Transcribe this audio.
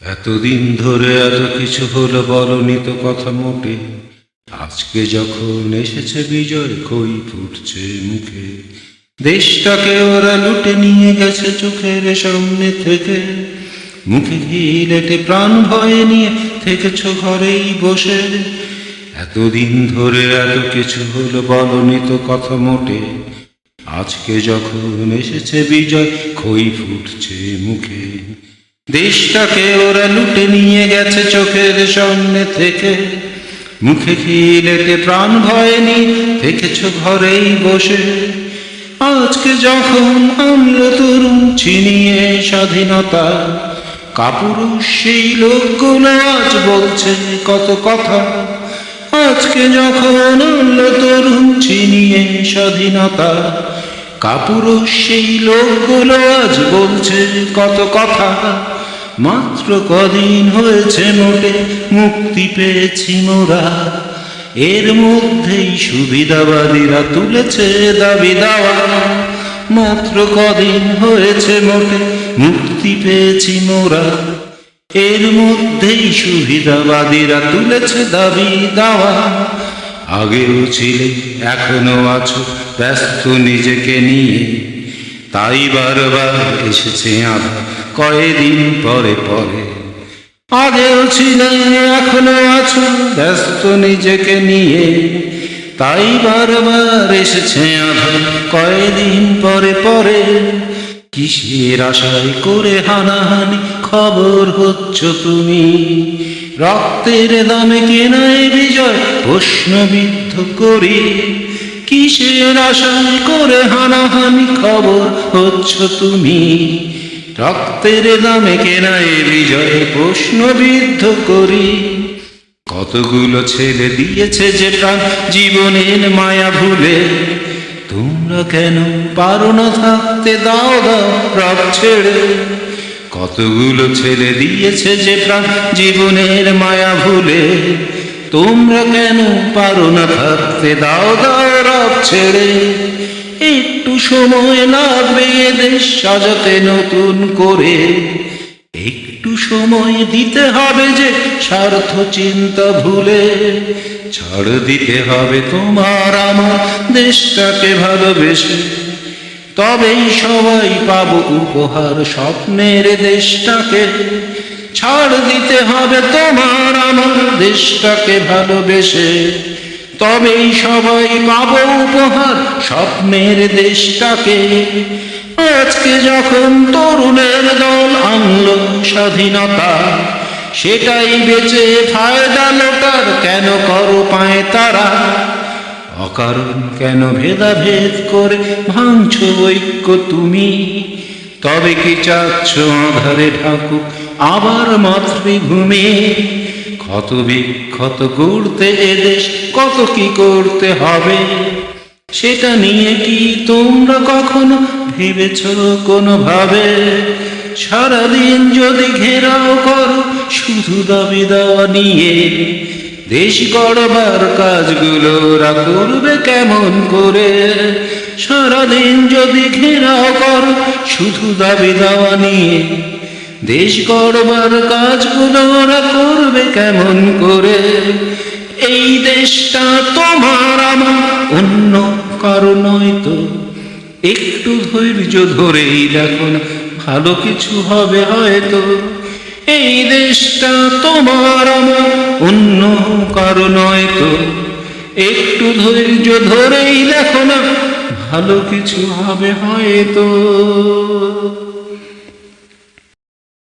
এতদিন ধরে এত কিছু হলো বলনি তো কথা মোটে। আজকে যখন এসেছে বিজয় কই ফুটছে মুখে। দেশটাকে ওরা লুটে নিয়ে গেছে চোখের সামনে থেকে। মুখে ঘিলেটে প্রাণ ভয়ে নিয়ে থেকেছ ঘরেই বসে। এতদিন ধরে এত কিছু হলো বলনি তো কথা মোটে। আজকে যখন এসেছে বিজয়, খই ফুটছে মুখে। দেশটাকে ওরা লুটে নিয়ে গেছে চোখের সামনে থেকে। মুখে খিলেটে প্রাণ ভয় নিয়ে থেকেছ ঘরেই বসে। আজকে যখন আমলো তরুণ ছিনিয়ে স্বাধীনতা, কাপুরুষ সেই লোকগুলো আজ বলছে কত কথা। আজকে যখন আমলো তরুণ ছিনিয়ে স্বাধীনতা, কাপুরুষ সেই লোকগুলো আজ বলছে কত কথা। মাত্র কদিন হয়েছে মোটে, মুক্তি পেয়েছি মোরা। এর মধ্যেই সুবিধাবাদীরা তুলেছে দাবি দাওয়া। মাত্র কদিন হয়েছে মোটে, মুক্তি পেয়েছি মোরা। এর মধ্যেই সুবিধাবাদীরা তুলেছে দাবি দাওয়া। আগেও ছিলে, এখনও আছো, ব্যস্ত নিজেকে নিয়ে। তাই বারবার এসেছে আধা কয়েকদিন পরে পরে। আগেও ছিলে এখনও আছো ব্যস্ত নিজেকে নিয়ে। তাই বারবার এসেছে আধা কয়েকদিন পরে পরে। কিসের আশায় করে হানাহানি খবর হচ্ছ তুমি? রক্তের দামে কেনায় বিজয়, প্রশ্নবিদ্ধ করি। কিসের আশায় করে হানাহানি খবর হচ্ছ তুমি? রক্তের দামে কেনায় বিজয় প্রশ্নবিদ্ধ করি। কতগুলো ছেলে দিয়েছে যে প্রাণ জীবনের মায়া ভুলে? তোমরা কেন পারো না থাকতে, দাও দাও রব ছেড়ে? কতগুলো ছেলে দিয়েছে যে প্রাণ জীবনের মায়া ভুলে? তোমরা কেন পারো না থাকতে? দাও দাও রব ছেড়ে। একটু সময় লাগবে দেশ সাজাতে নতুন করে। একটু সময় দিতে হবে যে স্বার্থ চিন্তা ভুলে। ছাড় দিতে হবে তোমার আমার দেশটাকে ভালোবেসে। তবেই সবাই পাবো উপহার স্বপ্নের দেশটাকে। ছাড় দিতে হবে তোমার দেশটাকে ভালোবেসে, তবেই সবাই পাবো উপহার স্বপ্নের দেশটাকে। আজকে যখন তরুণের দল আনলো স্বাধীনতা, সেটাই বেঁচে ফায়দা লোটার কেন করো পায় তারা? অকারণ কেন ভেদাভেদ করে ভাঙছ ঐক্য তুমি? তবে কি চাচ্ছ আধারে ঢাকুক আবার মাতৃভূমি? ক্ষত বিক্ষত গড়তে এদেশ কত কি করতে হবে? সেটা নিয়ে কি তোমরা কখনো ভেবেছ কোনোভাবে? সারাদিন যদি ঘেরাও করো, শুধু দাবি দেওয়া নিয়ে দেশ গড়বার কাজগুলো ওরা করবে কেমন করে? সারাদিন যদি ঘেরাও করো, শুধু দাবি দেওয়া নিয়ে দেশ গড়বার কাজগুলো ওরা করবে কেমন করে? এই দেশটা তোমার আমার অন্য কারও নয়তো একটু ধৈর্য ধরেই দেখো না ভালো কিছু হবে হয়তো। এই দেশটা তোমার আমার অন্য কারও নয় তো। একটু ধৈর্য ধরেই দেখো না ভালো কিছু হবে হয়তো।